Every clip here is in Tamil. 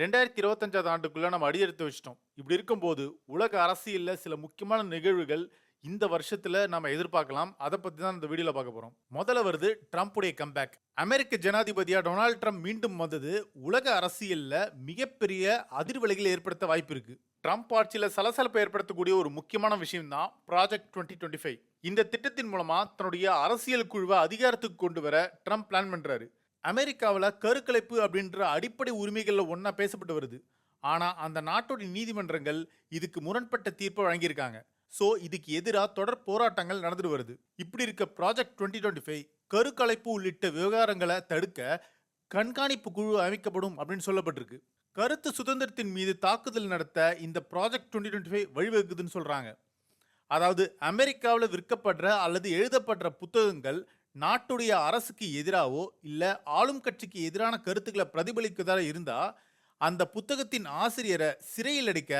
ரெண்டாயிரத்தி இருபத்தஞ்சாவது ஆண்டுக்குள்ள நம்ம அடியெடுத்து வச்சிட்டோம். இப்படி இருக்கும்போது உலக அரசியலில் சில முக்கியமான நிகழ்வுகள் இந்த வருஷத்துல நம்ம எதிர்பார்க்கலாம். அதை பத்தி தான் இந்த வீடியோல பார்க்க போறோம். முதல்ல வருது ட்ரம்ப்புடைய கம்பேக் அமெரிக்க ஜனாதிபதியா டொனால்ட் ட்ரம்ப் மீண்டும் வந்தது உலக அரசியல்ல மிகப்பெரிய அதிர்வலைகளை ஏற்படுத்த வாய்ப்பு இருக்கு. ட்ரம்ப் ஆட்சியில சலசலப்பை ஏற்படுத்தக்கூடிய ஒரு முக்கியமான விஷயம் தான் ப்ராஜெக்ட் டுவெண்ட்டி டுவெண்ட்டி ஃபைவ் இந்த திட்டத்தின் மூலமா தன்னுடைய அரசியல் குழுவை அதிகாரத்துக்கு கொண்டு வர ட்ரம்ப் பிளான் பண்றாரு. அமெரிக்காவில் கருக்கலைப்பு அப்படின்ற அடிப்படை உரிமைகளில் ஒன்றா பேசப்பட்டு வருது. ஆனால் அந்த நாட்டோட நீதிமன்றங்கள் இதுக்கு முரண்பட்ட தீர்ப்பை வழங்கியிருக்காங்க. ஸோ இதுக்கு எதிராக தொடர் போராட்டங்கள் நடந்துட்டு வருது. இப்படி இருக்க ப்ராஜெக்ட் டுவெண்ட்டி டுவெண்ட்டி ஃபைவ் கருக்கலைப்பு உள்ளிட்ட விவகாரங்களை தடுக்க கண்காணிப்பு குழு அமைக்கப்படும் அப்படின்னு சொல்லப்பட்டிருக்கு. கருத்து சுதந்திரத்தின் மீது தாக்குதல் நடத்த இந்த ப்ராஜெக்ட் டுவெண்ட்டி டுவெண்ட்டி ஃபைவ் வழிவகுக்குதுன்னு சொல்கிறாங்க அதாவது அமெரிக்காவில் விற்கப்படுற அல்லது எழுதப்படுற புத்தகங்கள் நாட்டுடைய அரசுக்கு எதிராகவோ இல்லை ஆளும் கட்சிக்கு எதிரான கருத்துக்களை பிரதிபலிக்கதாக இருந்தால் அந்த புத்தகத்தின் ஆசிரியரை சிறையில் அடிக்க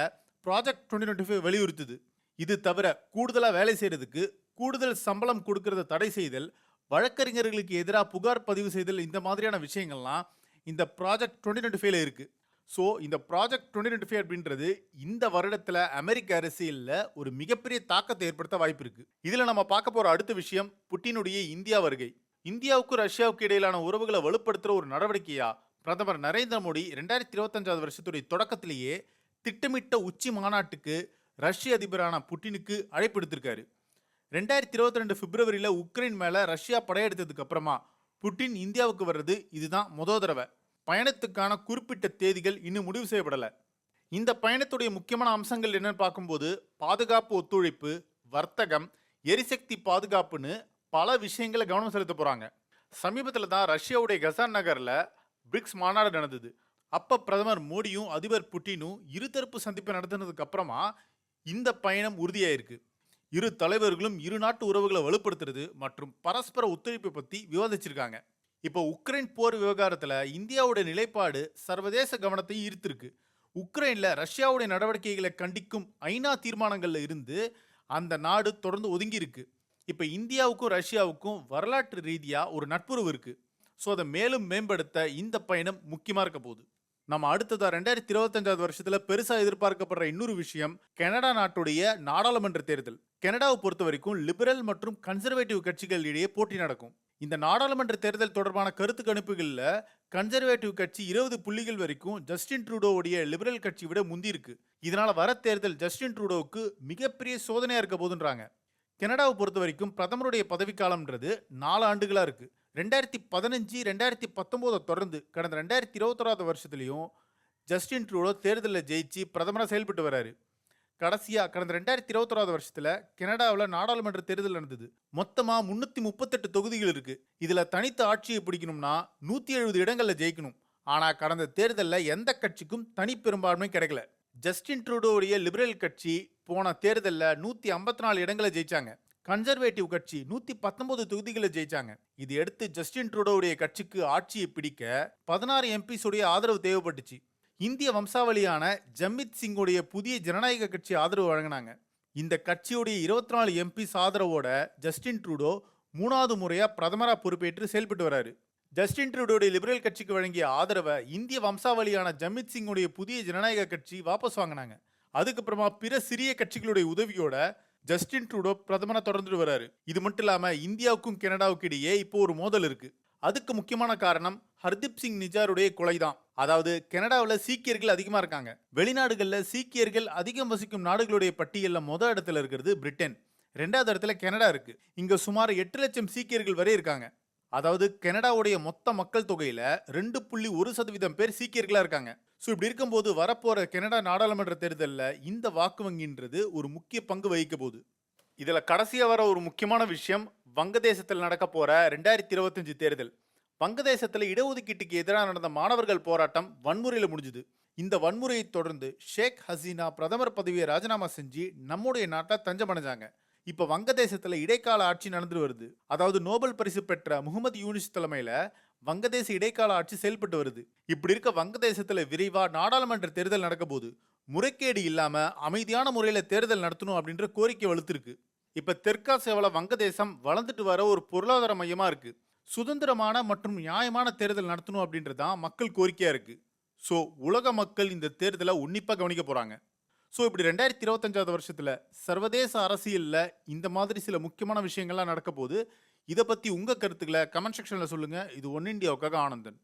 ப்ராஜெக்ட் டுவெண்ட்டி டுவெண்ட்டி ஃபைவ் வலியுறுத்துது. இது தவிர கூடுதலாக வேலை செய்கிறதுக்கு கூடுதல் சம்பளம் கொடுக்கறத தடை செய்தல் வழக்கறிஞர்களுக்கு எதிராக புகார் பதிவு செய்தல் இந்த மாதிரியான விஷயங்கள்லாம் இந்த ப்ராஜெக்ட் டுவெண்ட்டி டுவெண்ட்டி ஃபைவ்ல இருக்குது ஸோ இந்த ப்ராஜெக்ட் டுவெண்ட்டி டுவெண்ட்டி ஃபைவ் அப்படின்றது இந்த வருடத்தில் அமெரிக்க அரசியலில் ஒரு மிகப்பெரிய தாக்கத்தை ஏற்படுத்த வாய்ப்பு இருக்குது இதில் நம்ம பார்க்க போகிற அடுத்த விஷயம் புட்டினுடைய இந்தியா வருகை. இந்தியாவுக்கும் ரஷ்யாவுக்கு இடையிலான உறவுகளை வலுப்படுத்துகிற ஒரு நடவடிக்கையா பிரதமர் நரேந்திர மோடி ரெண்டாயிரத்தி இருபத்தஞ்சாவது வருஷத்துடைய தொடக்கத்திலேயே திட்டமிட்ட உச்சி மாநாட்டுக்கு ரஷ்ய அதிபரான புட்டினுக்கு அழைப்பு எடுத்திருக்காரு ரெண்டாயிரத்தி இருபத்தி ரெண்டு பிப்ரவரியில் உக்ரைன் மேலே ரஷ்யா படையெடுத்ததுக்கு அப்புறமா புட்டின் இந்தியாவுக்கு வர்றது இதுதான் முதல் தடவை. பயணத்துக்கான குறிப்பிட்ட தேதிகள் இன்னும் முடிவு செய்யப்படலை. இந்த பயணத்துடைய முக்கியமான அம்சங்கள் என்னன்னு பார்க்கும்போது பாதுகாப்பு ஒத்துழைப்பு வர்த்தகம் எரிசக்தி பாதுகாப்புன்னு பல விஷயங்களை கவனம் செலுத்த போகிறாங்க சமீபத்தில் தான் ரஷ்யாவுடைய கசான் நகரில் பிரிக்ஸ் மாநாடு நடந்தது. அப்போ பிரதமர் மோடியும் அதிபர் புட்டினும் இருதரப்பு சந்திப்பை நடத்தினதுக்கு அப்புறமா இந்த பயணம் உறுதியாயிருக்கு. இரு தலைவர்களும் இரு நாட்டு உறவுகளை வலுப்படுத்துறது மற்றும் பரஸ்பர ஒத்துழைப்பை பற்றி விவாதிச்சிருக்காங்க. இப்போ உக்ரைன் போர் விவகாரத்தில் இந்தியாவுடைய நிலைப்பாடு சர்வதேச கவனத்தை ஈர்த்திருக்கு. உக்ரைனில் ரஷ்யாவுடைய நடவடிக்கைகளை கண்டிக்கும் ஐநா தீர்மானங்களில் இருந்து அந்த நாடு தொடர்ந்து ஒதுங்கியிருக்கு. இப்போ இந்தியாவுக்கும் ரஷ்யாவுக்கும் வரலாற்று ரீதியாக ஒரு நட்புறவு இருக்குது ஸோ அதை மேலும் மேம்படுத்த இந்த பயணம் முக்கியமாக இருக்க போகுது. நம்ம அடுத்ததாக ரெண்டாயிரத்தி இருபத்தஞ்சாவது வருஷத்தில் பெருசாக எதிர்பார்க்கப்படுற இன்னொரு விஷயம் கனடா நாட்டுடைய நாடாளுமன்ற தேர்தல். கனடாவை பொறுத்த வரைக்கும் லிபரல் மற்றும் கன்சர்வேட்டிவ் கட்சிகள் இடையே போட்டி நடக்கும். இந்த நாடாளுமன்ற தேர்தல் தொடர்பான கருத்து கணிப்புகளில் கன்சர்வேட்டிவ் கட்சி இருபது புள்ளிகள் வரைக்கும் ஜஸ்டின் ட்ரூடோவுடைய லிபரல் கட்சி விட முந்தி இருக்கு. வர தேர்தல் ஜஸ்டின் ட்ரூடோவுக்கு மிகப்பெரிய சோதனையாக இருக்க போதுன்றாங்க கனடாவை பொறுத்த வரைக்கும் பிரதமருடைய பதவிக்காலம்ன்றது நாலு ஆண்டுகளாக இருக்குது ரெண்டாயிரத்தி பதினஞ்சு ரெண்டாயிரத்தி பத்தொம்போதை தொடர்ந்து கடந்த ரெண்டாயிரத்தி இருபத்தொறாவது வருஷத்துலையும் ஜஸ்டின் ட்ரூடோ தேர்தலில் ஜெயிச்சு பிரதமராக செயல்பட்டு வராரு. கடைசியாக கடந்த ரெண்டாயிரத்தி இருபத்தொராவது வருஷத்தில் கனடாவில் நாடாளுமன்ற தேர்தல் நடந்தது. மொத்தமாக முந்நூற்றி முப்பத்தெட்டு தொகுதிகள் இருக்குது இதில் தனித்த ஆட்சியை பிடிக்கணும்னா நூற்றி எழுபது இடங்களில் ஜெயிக்கணும். ஆனால் கடந்த தேர்தலில் எந்த கட்சிக்கும் தனி பெரும்பான்மை கிடைக்கல. ஜஸ்டின் ட்ரூடோவுடைய லிபரல் கட்சி போன தேர்தலில் நூற்றி ஐம்பத்தி நாலு இடங்களை ஜெயிச்சாங்க. கன்சர்வேட்டிவ் கட்சி நூற்றி பத்தொன்பது தொகுதிகளை ஜெயிச்சாங்க. இது எடுத்து ஜஸ்டின் ட்ரூடோவுடைய கட்சிக்கு ஆட்சியை பிடிக்க பதினாறு எம்பிஸுடைய ஆதரவு தேவைப்பட்டுச்சு. இந்திய வம்சாவளியான ஜம்மித் சிங்குடைய புதிய ஜனநாயக கட்சி ஆதரவு வழங்கினாங்க. இந்த கட்சியுடைய இருபத்தி நாலு எம்பிஸ் ஆதரவோட ஜஸ்டின் ட்ரூடோ மூணாவது முறையாக பிரதமராக பொறுப்பேற்று செயல்பட்டு வராரு. ஜஸ்டின் ட்ரூடோடைய லிபரல் கட்சிக்கு வழங்கிய ஆதரவை இந்திய வம்சாவளியான ஜம்மித் சிங்குடைய புதிய ஜனநாயக கட்சி வாபஸ் வாங்கினாங்க. அதுக்கப்புறமா பிற சிறிய கட்சிகளுடைய உதவியோட ஜஸ்டின் ட்ரூடோ பிரதமராக தொடர்ந்துட்டு வராரு. இது மட்டும் இல்லாமல் இந்தியாவுக்கும் கனடாவுக்கு இடையே இப்போ ஒரு மோதல் இருக்கு. அதுக்கு முக்கியமான காரணம் ஹர்தீப் சிங் நிஜாருடைய கொலை தான் அதாவது கனடாவில் சீக்கியர்கள் அதிகமாக இருக்காங்க. வெளிநாடுகளில் சீக்கியர்கள் அதிகம் வசிக்கும் நாடுகளுடைய பட்டியலில் மொதல் இடத்துல இருக்கிறது பிரிட்டன். ரெண்டாவது இடத்துல கனடா இருக்கு. இங்க சுமார் எட்டு லட்சம் சீக்கியர்கள் வரை இருக்காங்க. அதாவது கனடாவுடைய மொத்த மக்கள் தொகையில ரெண்டு புள்ளி ஒரு சதவீதம் பேர் சீக்கியர்களா இருக்காங்க. ஸோ இப்படி இருக்கும்போது வரப்போற கனடா நாடாளுமன்ற தேர்தலில் இந்த வாக்கு வங்கின்றது ஒரு முக்கிய பங்கு வகிக்க போகுது. இதில் கடைசியாக வர ஒரு முக்கியமான விஷயம் வங்கதேசத்தில் நடக்க போகிற ரெண்டாயிரத்தி இருபத்தஞ்சு தேர்தல். வங்கதேசத்தில் இடஒதுக்கீட்டுக்கு எதிராக நடந்த மாணவர்கள் போராட்டம் வன்முறையில் முடிஞ்சுது. இந்த வன்முறையை தொடர்ந்து ஷேக் ஹசீனா பிரதமர் பதவியை ராஜினாமா செஞ்சு நம்முடைய நாட்டை தஞ்சம் அடைஞ்சாங்க இப்போ வங்கதேசத்தில் இடைக்கால ஆட்சி நடந்து வருது. அதாவது நோபல் பரிசு பெற்ற முகமது யூனிஸ் தலைமையில் வங்கதேச இடைக்கால ஆட்சி செயல்பட்டு வருது. இப்படி இருக்க வங்கதேசத்தில் விரைவாக நாடாளுமன்ற தேர்தல் நடக்க போகுது. முறைகேடு இல்லாமல் அமைதியான முறையில் தேர்தல் நடத்தணும் அப்படின்ற கோரிக்கை வலுத்திருக்கு இப்போ தெற்காசியாவில் வங்கதேசம் வளர்ந்துட்டு வர ஒரு பொருளாதார மையமாக இருக்குது சுதந்திரமான மற்றும் நியாயமான தேர்தல் நடத்தணும் அப்படின்றது தான் மக்கள் கோரிக்கையாக இருக்கு. ஸோ உலக மக்கள் இந்த தேர்தலை உன்னிப்பாக கவனிக்க போகிறாங்க ஸோ இப்படி ரெண்டாயிரத்தி இருபத்தஞ்சாவது வருஷத்தில் சர்வதேச அரசியலில் இந்த மாதிரி சில முக்கியமான விஷயங்கள்லாம் நடக்க போது இதை பற்றி உங்கள் கருத்துக்களை கமெண்ட் செக்ஷனில் சொல்லுங்கள் இது ஒன் இண்டியாவுக்காக ஆனந்தன்.